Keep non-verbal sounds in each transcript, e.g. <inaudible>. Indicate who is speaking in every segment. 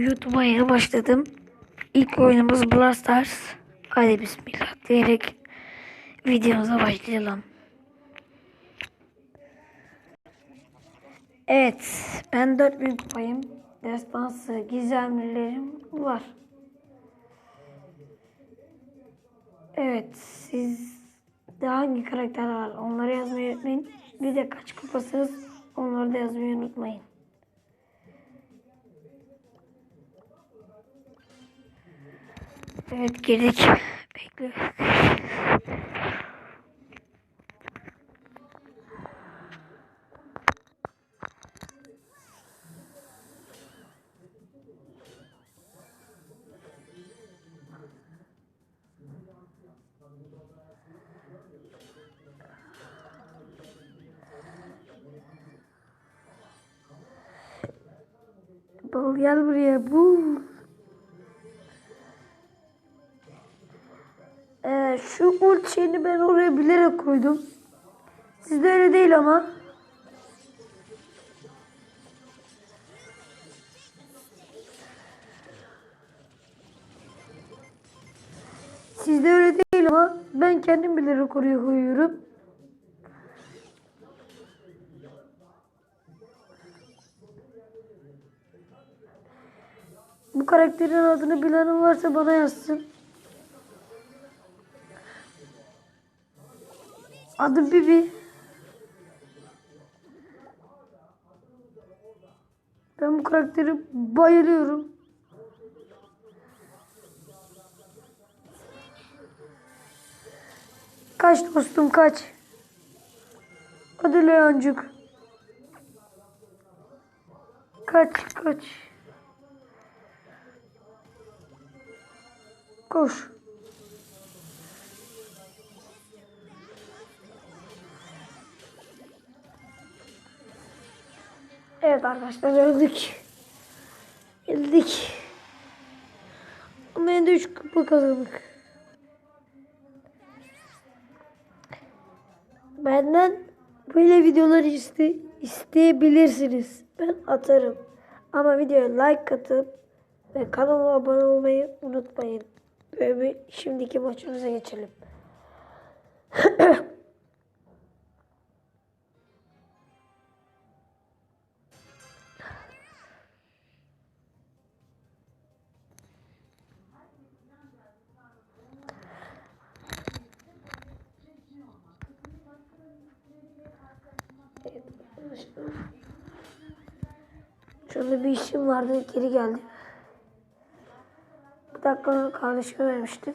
Speaker 1: YouTube'a yeni başladım. İlk oyunumuz Brawl Stars. Hadi bismillah diyerek videomuza başlayalım. Evet, ben 4000 kupayım. Destansı, gizemlilerim var. Evet, siz de hangi karakter var onları yazmayı unutmayın. Bir de kaç kupasınız onları da yazmayı unutmayın. Evet girdik. Bekle. Bal gel buraya. Bu. Ee, şu ult şeyini ben oraya bilerek koydum. Sizde öyle değil ama. Sizde öyle değil ama ben kendim bilerek oraya koyuyorum. Bu karakterin adını bilen varsa bana yazsın. Adı Bibi. Ben bu karakteri bayılıyorum. Kaç dostum kaç. Hadi Leoncuk. Kaç kaç. Koş. Evet arkadaşlar öldük. Öldük. Ama yine de 3 kupa kazandık. Benden böyle videolar iste, isteyebilirsiniz. Ben atarım. Ama videoya like atıp ve kanalıma abone olmayı unutmayın. Böyle şimdiki maçımıza geçelim. <clears throat> arkadaşlar. Şurada bir işim vardı geri geldi. Bir dakika kardeşime vermiştim.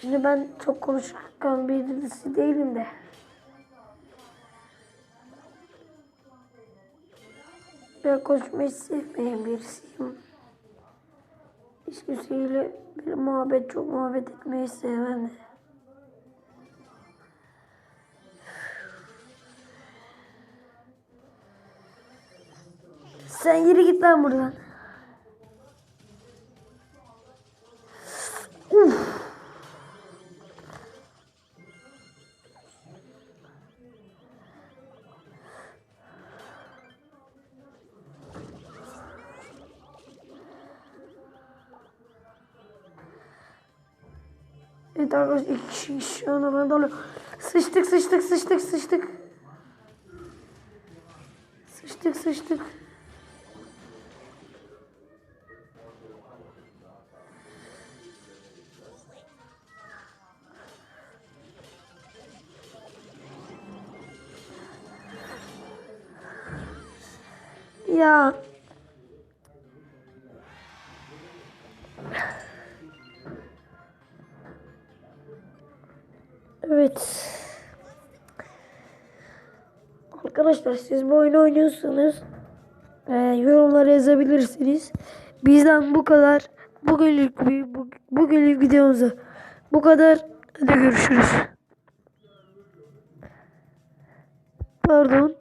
Speaker 1: Şimdi ben çok konuşkan birisi değilim de. Ben konuşmayı sevmeyen birisiyim. Hiç bir muhabbet çok muhabbet etmeyi sevmem de. Sen yürü git lan buradan. Uf. Evet arkadaşlar iki kişi anda bana dalıyor. Sıçtık sıçtık sıçtık sıçtık. Sıçtık sıçtık. Ya. Evet. Arkadaşlar siz bu oyunu oynuyorsanız e, yorumlara yazabilirsiniz. Bizden bu kadar. Bugünlük bu, bugünlük videomuza bu kadar. Hadi görüşürüz. Pardon.